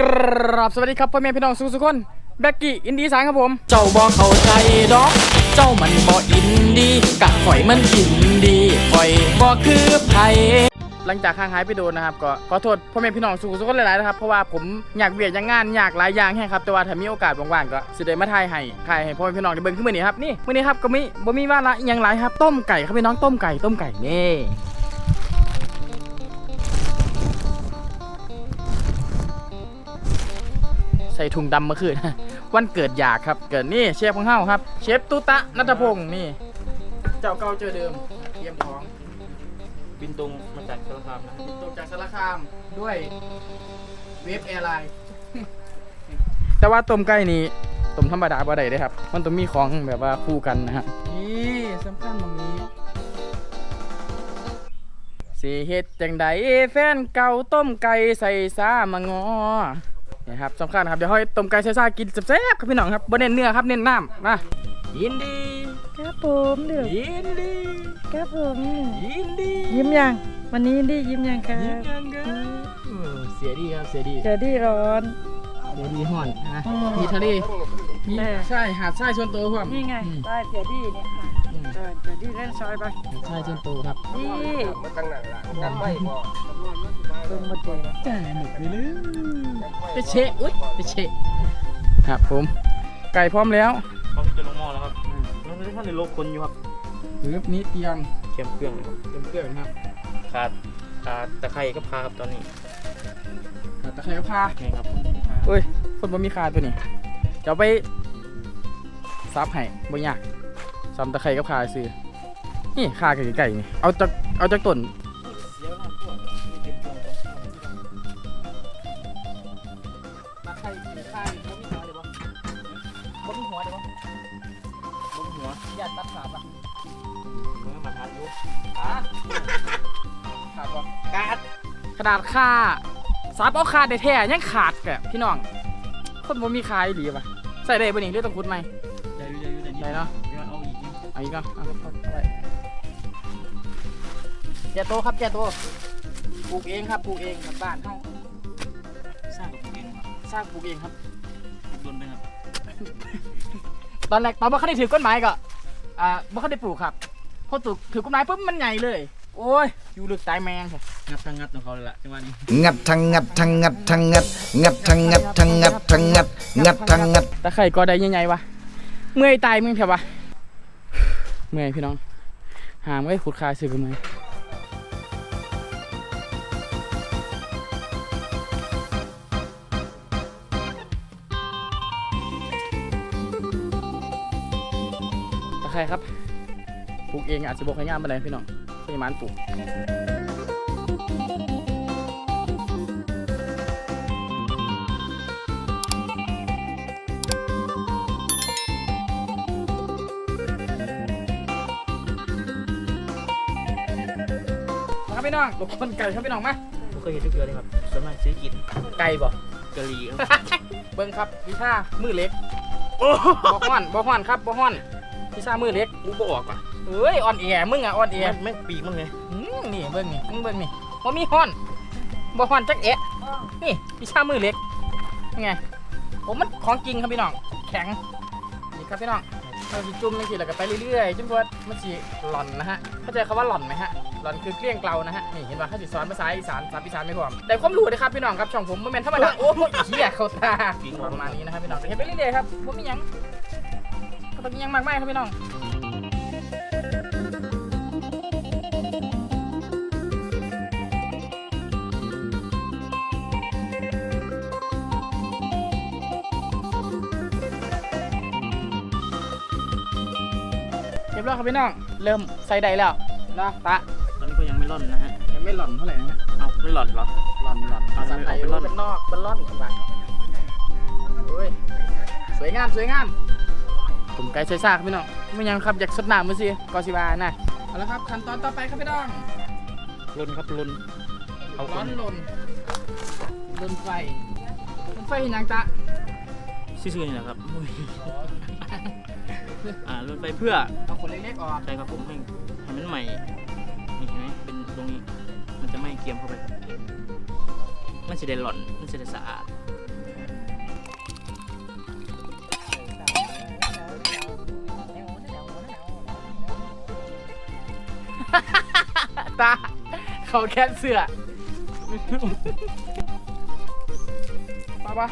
กราบสวัสดีครับพ่อแม่พี่น้องทุกๆคนแบ็กกี้อินดี้สานครับผม เจ้าบ่เข้าใจดอก เจ้ามันบ่อินดีกะข่อยมันอินดีข่อยบ่คือไผหลังจากห่างหายไปโดนนะครับก็ขอโทษพ่อแม่พี่น้องทุกๆคนหลายๆนะครับเพราะว่าผมอยากเวียดอยากงานอยากหลายอย่างแห้งครับแต่ว่าถ้ามีโอกาสว่างๆก็สิได้มาถ่ายให้ถ่ายให้พ่อแม่พี่น้องได้เบิ่งขึ้นมื้อนี้ครับนี่มื้อนี้ครับก็มีบ่มีว่าละอหยังหลายครับต้มไก่ครับพี่น้องต้มไก่ต้มไก่นี่ ใส่ถุงดำเมื่อคืนวันเกิดอยากครับ เกิดนี่เชฟของเฮาครับ เชฟตุตะนัทพงศ์นี่ เจ้าเก่าเจอเดิมเตรียมของบินตรงมาจากสารคามนะตกจากสารคามด้วยเวฟแอร์ไลน์แต่ว่าต้มไก่นี่ต้มธรรมดาบ่ได้เด้ครับ มันต้องมีของแบบว่าคู่กันนะฮะนี่สำคัญตรงนี้สิเฮ็ดจังใดแฟนเก่าต้มไก่ใส่ซามางอ นี่ครับสำคัญครับเดี๋ยวให้ต้มไก่ใส่ซากินแซ่บๆครับพี่น้องครับบ่เน้นเนื้อครับเน้นน้ำมายินดีครับผมเดี๋ยวยินดีครับผมยินดียิ้มยังวันนี้ได้ยิ้มยังครัยิ้มบยังครับเออเสียดีครับเสียดีเจอที่ร้อนเสียดีห่อนนะอืมมีทะเลมีแน่ใช่หาดทรายชวนโตครับนี่ไงอืมได้เจอที่เนี่ยค่ะอืมเจอเจอที่เล่นซอยไปหาดทรายชวนโตครับนี่น้ำไม่พอ เบิ่งมาเจอแต่หนึกไปเลยไปเชะอุ้ยไปเชะครับผม ไก่พร้อมแล้วเขาจะลงหม้อแล้วครับแล้วท่านในโลกคนอยู่ครับปึ๊บนี้เตรียมเค็มเครื่องเลยครับเตรียมเครื่องนะครับขาดขาดตะไคร้ก็พาครับตอนนี้ขาตะไคร้ก็พานี่ครับเอ้ยคนบ่มีคาตัวนี้เดี๋ยวไปซับให้บ่ยากซ้ำตะไคร้กับคาซื้อนี่คาไก่ไก่นี่เอาจากเอาจากต้น ขนาดคาซับเอาคาได้แท้ยังขาดแกพี่น้อง คนบ่มีคาอีหลีป่ะใส่ได้บ่นี่เรื่องต้องคุดไหมใจอยู่ใจอยู่ได้เนาะเดี๋ยวเอาอีกเอาอีกก็เอาเอาไปแกโตครับแกโตปลูกเองครับปลูกเองกับบ้านเฮาสร้างกับผมเองครับสร้างปลูกเองครับโดนไปครับ ตอนแรกตอนบ่คันได้ถือกฎหมายก็อ่าบ่คันได้ปลูกครับพอถูกถือกฎหมายปุ๊บมันใหญ่เลย โอ้ย อยู่ลึกตายแมงครับงัดทางงัดของเขาเลยล่ะจังหวะนี้งัดทั้งงัดทั้งงัดทั้งงัดงัดทั้งงัดทั้งงัดทั้งงัดงัดทั้งงัดตะไคร่ก็ได้ใหญ่ๆวะเมื่อยตายมึงแถววะเมื่อยพี่น้อง หามไว้ขุดคาซื้อกันไหมอยตะไคร่ครับปลูกเองอาจจะบอกให้งามมาเลยพี่น้อง พยามันปลูกนะครับพี่น้องลูกคนไก่ครับพี่น้องมาผมเคยเห็นทุกเดือนเลยครับส่วนมากซื้อกินไก่บ่กะหรี่ครับ เบิ้งครับพิซซ่ามือเล็กบ่ฮ้อนบ่ฮ้อนครับบ่ฮ้อนพิซซ่ามือเล็กกูบอกอะ เอ้ยอ่อนแอมึงอะอ่อนแอแม่งปีกมันไงอืมนี่เบิ้งนี่มึงเบิ้งนี่บ่มีฮ้อนบ่ฮ้อนจักแอะนี่พิซซ่ามือเล็กยังไงผมมันของจริงครับพี่น้องแข็งนี่ครับพี่น้องเราสิจุ่มจังซี่แล้วก็ไปเรื่อยๆจนกว่ามันสิหล่อนนะฮะเข้าใจคำว่าหล่อนไหมฮะหล่อนคือเกลี้ยงเกลานะฮะนี่เห็นป่ะเขาสิสอนภาษาอีสานภาษาอีสานไม่พร้อมแต่ความรู้นะครับพี่น้องครับช่องผมบ่แม่นธรรมดาโอ้ยเหี้ยเข้าตาปีกประมาณนี้นะครับพี่น้องเห็นไปเรื่อยๆครับว่ามีหยังก็ต้องมีหยังมากมายครับพี่น้อง เรียบร้อยครับพี่น้อง เริ่มใส่ได้แล้วเนาะตะตอนนี้ก็ยังไม่ร่อนนะฮะ ยังไม่หล่อนเท่าไหร่นะฮะเอาไม่หลอดเหรอหล่อนหล่อนเอาภาษาไทยเอาไปร่อนเป็นนอกเป็นร่อนกันบ้างโอ้ยสวยงามสวยงามผมไก่ใส่ซากครับพี่น้องไม่ยังครับอยากสดน้ำมือสิกอสิบานะเอาละครับขั้นตอนต่อไปครับพี่น้องลนครับลนเอาคร้อนนลนลนไฟลนไฟเห็นยังตะซื่อๆนี่แหละครับ อ่าลนไปเพื่อเอาขนเล็กๆออกใช่ครับผมให้ให้มันใหม่นี่เห็นไหมเป็นตรงนี้ มันจะไม่เกรียมเข้าไปมันจะได้หล่อนมันจะได้สะอาดตาเขาแค่เสื้อปาปะ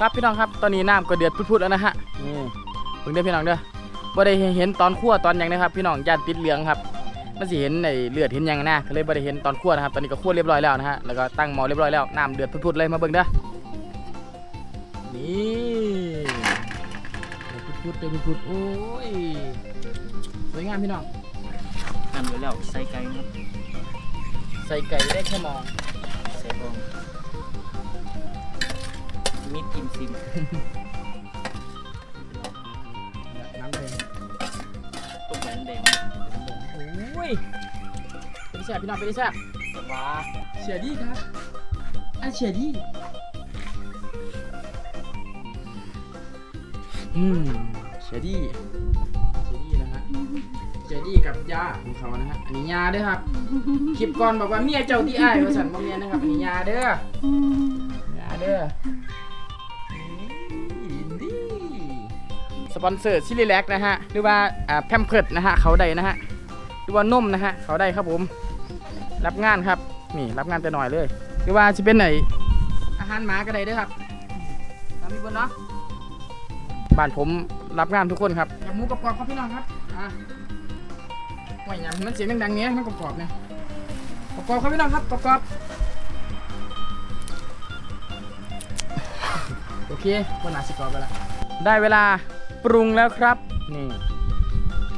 ครับพี่น้องครับตอนนี้น้ำก็เดือดพุดๆแล้วนะฮะนี่เพิ่งได้อพี่น้องเด้อบ่ได้เห็นตอนคั่วตอนหยังนะครับพี่น้องย่านติดเหลืองครับมันสิเห็นในเลือดเห็นหยังนะก็เลยบ่ได้เห็นตอนคั่วนะครับตอนนี้ก็คั่วเรียบร้อยแล้วนะฮะแล้วก็ตั้งหม้อเรียบร้อยแล้วน้ำเดือดพุดๆเลยมาเบิ่งเด้อนี่เดือดพุดๆเดือดพุดๆโอ้ยสวยงามพี่น้องน้ำเดือดแล้วใส่ไก่นะครับใส่ไก่ได้แค่มอง มีดกินซิมน้ำแดงต้มแหวนแดงโอ้ยเป็นแซ่บพี่น้องเป็นแซ่บว้าเฉียดีครับอันเฉียดีอืมเฉียดีเฉียดีนะฮะเฉียดีกับยาของเขานะฮะอันนี้ยาเด้อครับคลิปก่อนบอกว่าเมียเจ้าที่อ้ายว่าสันบ่เมียนะครับอันนี้ยาเด้อยาเด้อ สปอนเซอร์ซิลิแลกนะฮะ หรือว่าอ่าแพมเพิร์ดนะฮะ เขาได้นะฮะ หรือว่านมนะฮะ เขาได้ครับผม รับงานครับ นี่รับงานแต่หน่อยเลย หรือว่าจะเป็นไหนอาหารหมาก็ได้เด้วยครับตามมีบนเนาะ บ้านผมรับงานทุกคนครับกับหมูกรอบๆครับพี่น้องครับ อะไหวยังมันเสียงดังๆเนี้ยมันกรอบๆเนี่ยกรอบๆครับพี่น้องครับกรอบๆโอเควันหนาสิกรอบไปละได้เวลา ปรุงแล้วครับ นี่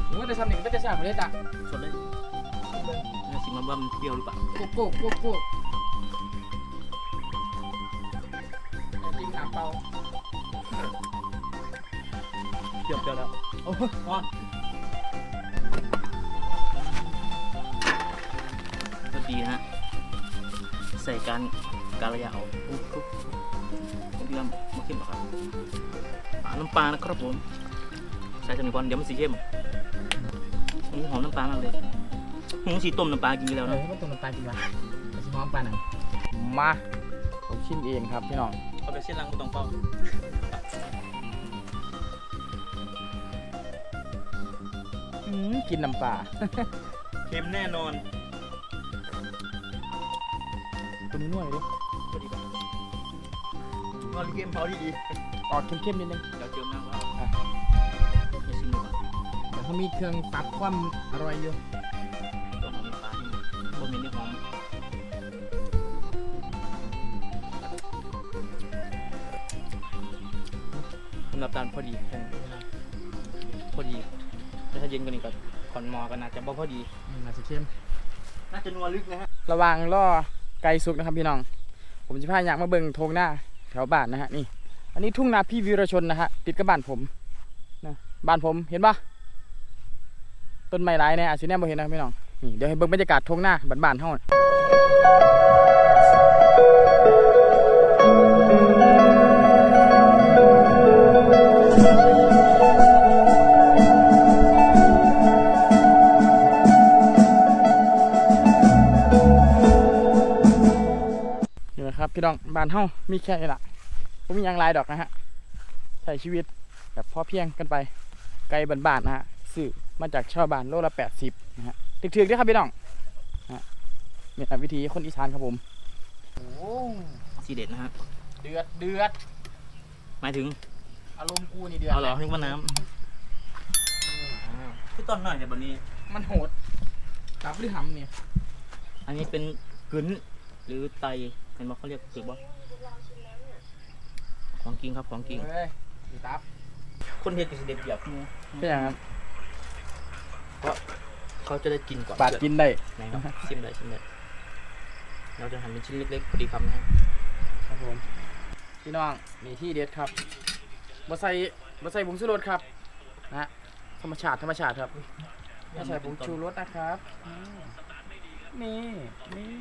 ผมว่าจะทำหนึ่งก็จะแซ่บเลยจ้ะสดเลยน่าสิมาบ้ามันเปรี้ยวหรือเปล่าโกโก้โกโก้จริงน้ำเปล่าเปรี้ยวเปรี้ยวแล้วโอ้ยร้อนก็ดีนะฮะ ใส่การการระยะเอาปุ๊บปุ๊บผมพี่ลำมาเข้มปะครับอ่า น้ำปลานะครับผม ใส่จำนวนก่อนเดี๋ยวมันสีเข้มอืมหอมน้ำปลามากเลยหงสีต้มน้ำปลากินไปแล้วเอนะอก็ตัวน้ำตาลกินละไปชิมพร้อมปลาหนังมาผมชิมเองครับพี่น้องเอาไปเส้นลังก็ต้องเป้าอืมกินน้ำปลาเค็มแน่นอนตัวนี้นุ่ยดิพอดีป่ะนอนเค็มพอดีดี ออกเข้มๆนิดนึงเดี๋ยวเจอมากว่าอะจะชิมดูก่อนแต่เขามีเครื่องปรับความอร่อยอยู่ตัวหอมน้ำปลาที่บนเมนูหอมสำหรับตาลพอดีแค่นี้พอดีแต่ถ้าเย็นกว่านี้ก็ขอนมอกันน่าจะบ่พอดี อืมน่าจะเข้ม น่าจะนัวลึกนะฮะระหว่างล่อไก่สุกนะครับพี่น้อง ผมจะพาอยากมาเบิ่งโทงหน้าแถวบ้านนะฮะนี่ อันนี้ทุ่งนาพี่วีรชนนะฮะติดกับบ้านผมนะบ้านผมเห็นปะต้นไม้ร้ายเนี่ยอาจจะแน่บ่เห็นนะพี่น้องนี่เดี๋ยวให้เบิ่งบรรยากาศทุ่งหน้าบ้านๆเฮาน่ะนี่แหละครับพี่น้องบ้านเฮามีแค่นี้ละ ผมมีหยังหลายดอกนะฮะใช้ชีวิตแบบพอเพียงกันไป ไกลบ้านๆนะฮะซื้อมาจากชาวบ้านโลละแปดสิบนะฮะถึกๆด้วยครับพี่น้องนะฮะเนี่ยวิธีคนอีสานครับผมโอ้สีเด็ดนะฮะเดือดเดือดหมายถึงอารมณ์กูนี่เดือดเอาเหรอนึกว่าน้ำคือตอนหน่อยเนี่ยบันนี้ มันโหดตับหรือหำเนี่ย อันนี้เป็นกึนหรือไตเห็นบอกเขาเรียกเกือบว่า ของจริงครับของจริงเฮ้ยดูตับคนเฮ็ดก็สิเด็ดเปรียบหมูเป็นอย่างนั้นเขาจะได้กินก่อนปาดกินได้ไหนครับชิมได้ชิมได้เราจะหั่นเป็นชิ้นเล็กๆพอดีคำนะฮะครับผมพี่น้องนี่ที่เด็ดครับบ่ใส่บ่ใส่ผงชูรสครับนะฮะธรรมชาติธรรมชาติครับไม่ใส่ผงชูรสนะครับอืมนี่นี่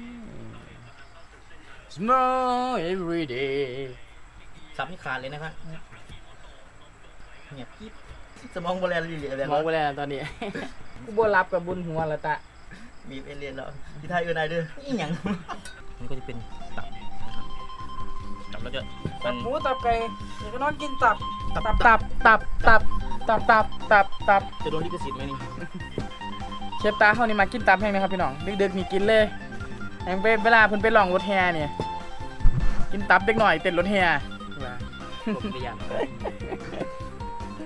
smile every day สับนี่ขาดเลยนะครับเงียบกิ๊บสมองโบราณลีเหลือแบบมองไปแล้วตอนนี้ กูบ่รับกับบุญหัวละตะมีเอเลียนแล้วที่ไทยเอื่นไอเด้ออีหยังมันก็จะเป็นตับนะครับตับแล้วก็ตับหมูตับไก่เดี๋ยวก็นอนกินตับ ตับตับตับตับตับตับตับตับจะโดนลิขสิทธิ์ไหมนี่เชฟตาเขานี่มากินตับแห้งนะครับพี่น้องดึกๆนี่กินเลยแห่งเวลาเพิ่นไปลองรถแฮเนี่ยกินตับเด็กหน่อยเต้นรถแฮ ผมตัวอย่าง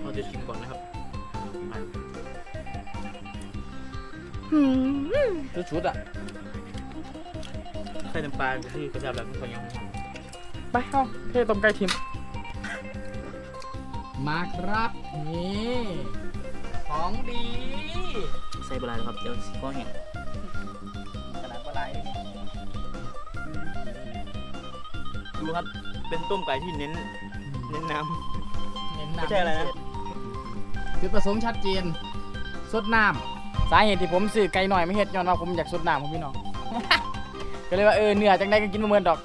เราจะชิมก่อนนะครับชุดๆอะไข่น้ำปลาคือกระจับแบบคนยังหอมไปเอาเทต้มไก่ทิม มาครับนี่ของดี ใส่ปลาร้านะครับ เดี๋ยวสิก็แห้งขนาดปลาไหล ดูครับ เป็นต้มไก่ที่เน้น เน้นน้เน้นำน้ำไม่ใช่อะไรนะจุดประสงค์ชัดเจนสดน้ำสาเหตุที่ผมซื้อไก่หน่อยไม่เฮ็ดย้อนว่าผมอยากสดน้ำของพี่น้อง ก็เลยว่าเออเนื้อจังได้ก็กินมาเมินดอก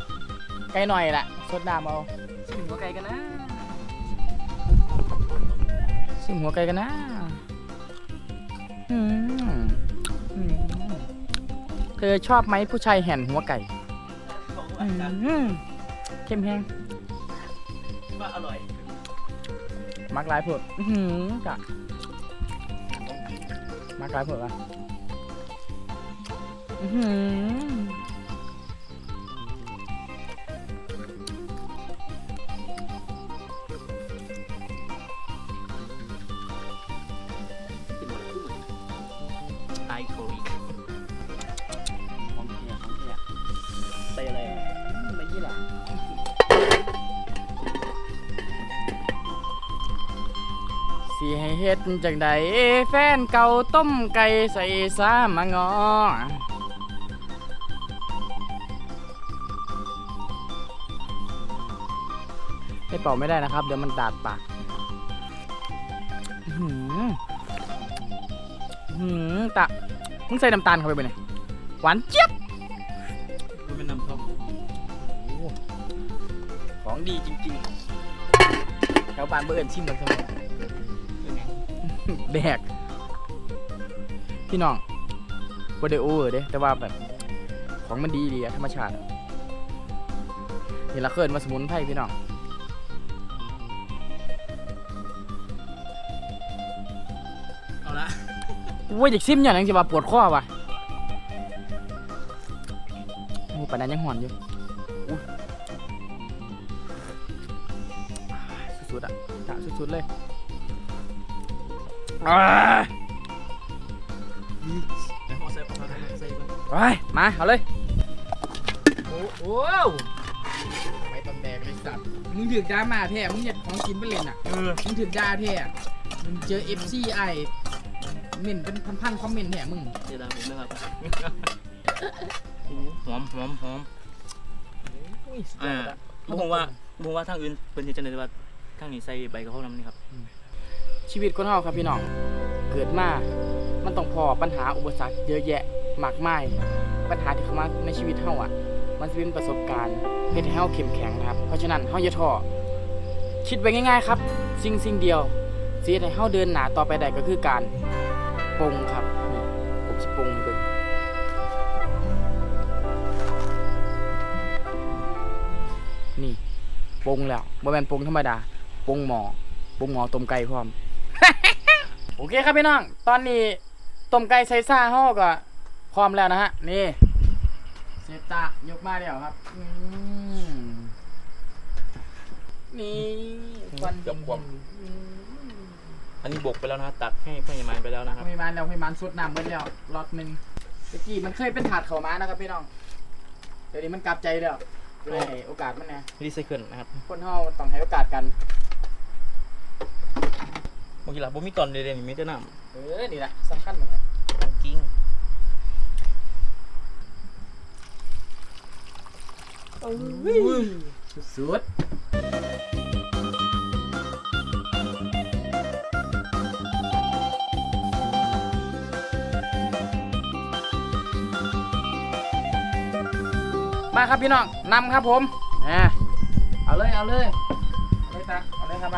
ไก่หน่อยแหละสดน้ำเอาชิมหัวไก่กันนะชิมหัวไก่กันนะอืมอืมเธอชอบไหมผู้ชายแห่นหัวไก่อืม เข้มแห้งว่าอร่อยมักหลายเผือกอื้อหือกะมักหลายเผือกอะอื้อหือไอ ให้เฮ็ดจังใดแฟนเก่าต้มไก่ใส่สามะงอให้เป่าไม่ได้นะครับ เดี๋ยวมันดาดปากอื้อหืออื้อหือตะมึงใส่น้ำตาลเข้าไปไปเนี่ยหวานเจี๊ยบมันเป็นน้ำส้มของดีจริงๆแถวบ้านเบอร์เอิญชิมเบังสมัย แดก พี่น้องบ่ได้โอเวอร์เด้แต่ว่าแบบ ของมันดีดีอะธรรมชาติอะนี่ละเคินมาสมุนไพรพี่น้องเอาละว่าอยากซิมอย่างหนึงสิว่าปวดคอว่ะโอ้ปานนั้นยังหอนอยู่อุ๊ยสุดๆอะกะสุดๆเลย อ้าเดี๋ยวขอใส่ปลาร้าใส่ก่อนไปมาเอาเลย โอ้โหไม่ต้องแดกเลยสัตว์มึงถือดราม่าแท้มึงอยากของกินไปเล่นอะ เออมึงถือดาแท้อะมึงเจอ FC ไอเม่นเป็นพันๆคอมเมนต์แท้มึงเดี๋ยวตามผมนะครับหอมหอมหอมอ่าผมว่าผมว่าทางอื่นเป็นที่จะได้ว่าทางนี้ใส่ใบกะเพราน้ำนี่ครับ ชีวิตคนเฮาครับพี่น้องเกิดมา มันต้องพอปัญหาอุปสรรคเยอะแยะมากมาย ปัญหาที่เข้ามาในชีวิตเฮาอะ มันจะเป็นประสบการณ์เฮ็ดให้เฮาเข้มแข็งนะครับ เพราะฉะนั้นเฮาอย่าท้อคิดไว้ง่ายๆครับ สิ่งสิ่งเดียวสิเฮ็ดให้เฮาเดินหน้าต่อไปได้ก็คือการปรุงครับนี่ผมสิปรุงเบิ่งนี่ปรุงแล้วบ่แม่นปรุงธรรมดาปรุงหม้อปรุงหม้อต้มไก่พร้อม โอเคครับพี่น้อง ตอนนี้ต้มไก่ใส่ซ่าเฮาก็พร้อมแล้วนะฮะ นี่เซตะยกมาเดี๋ยวครับอืมนี่ควันเกือบควบอืมอันนี้บกไปแล้วนะ ตักให้พ่อใหญ่มานไปแล้วนะครับไม่มานแล้วไม่มานสุดน้ำเบิดแล้วล็อตหนึ่งตะกี้มันเคยเป็นถาดข้าวม้านะครับพี่น้อง เดี๋ยวนี้มันกลับใจแล้วเลยให้โอกาสมันแน่รีไซเคิลนะครับ คนเฮาต้องให้โอกาสกันเมื่อ กี้หลับผมมีตอนเด่นๆมีแต่น้เออ นี่แหละสำคัญเหมือนกันำของกิ้งสุดมาครับพี่น้องนำครับผมอ่าเอาเลย เอาเลยเอาเลยตาเอาเลยครับไป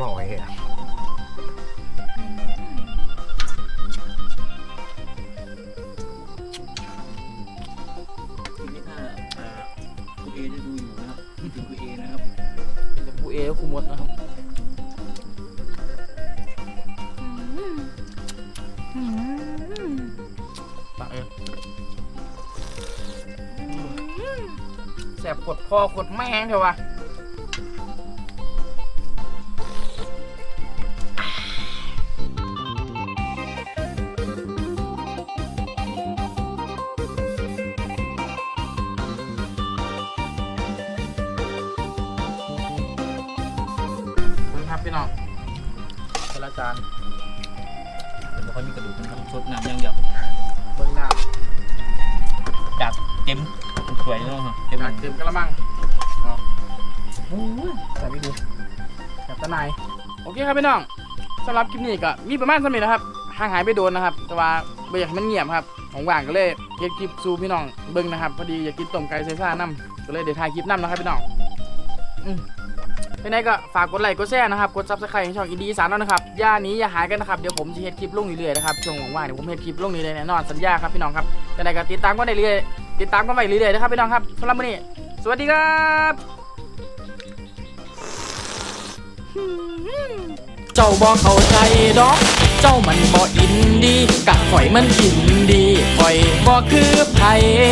หน่อยอะทีนี้ถ้าเอ่อคุณเอจะดูอยู่นะครับคิดถึงคุณเอนะครับเป็นแต่ผู้เอและครูมดนะครับปากเออแสบกดคอกดแม่งเถอะวะ จานไม่ค่อยมีกระดูกนะครับสดน้ำยังหยับเบิ้งหน้าจากเต็มถ้วยนี่เนาะเต็มอยากเต็มกระมังเอาโอ้ยใส่ไม่ดูแบบตะนายโอเคครับพี่น้องสำหรับคลิปนี้ก็มีประมาณสมิธนะครับห่างหายไปโดนนะครับ แต่ว่าไม่อยากให้มันเงียบครับของว่างก็เลยเก็บคลิปสู่พี่น้องเบิ้งนะครับพอดีอยากกินต้มไก่ใส่ซ่าน้ำก็เลยเดี๋ยวถ่ายคลิปน้ำนะครับพี่น้องอืม ยังไงก็ฝากกดไลค์กดแชร์นะครับ กดซับสไครต์ให้ช่องอีดีสานแล้วนะครับ ย่าหนี้อย่าหายกันนะครับ เดี๋ยวผมจะเฮ็ดคลิปลงเรื่อยๆนะครับ ช่วงว่างๆเดี๋ยวผมเฮ็ดคลิปลงเรื่อยๆแน่นอน สัญญาครับพี่น้องครับยังไงก็ติดตามกันได้เรื่อยติดตามกันไปเรื่อยๆนะครับพี่น้องครับสำหรับวันนี้ สวัสดีครับเจ้าบ่เข้าใจดอก เจ้ามันบ่อินดีกะข่อยมันอินดีข่อยบ่คือไผ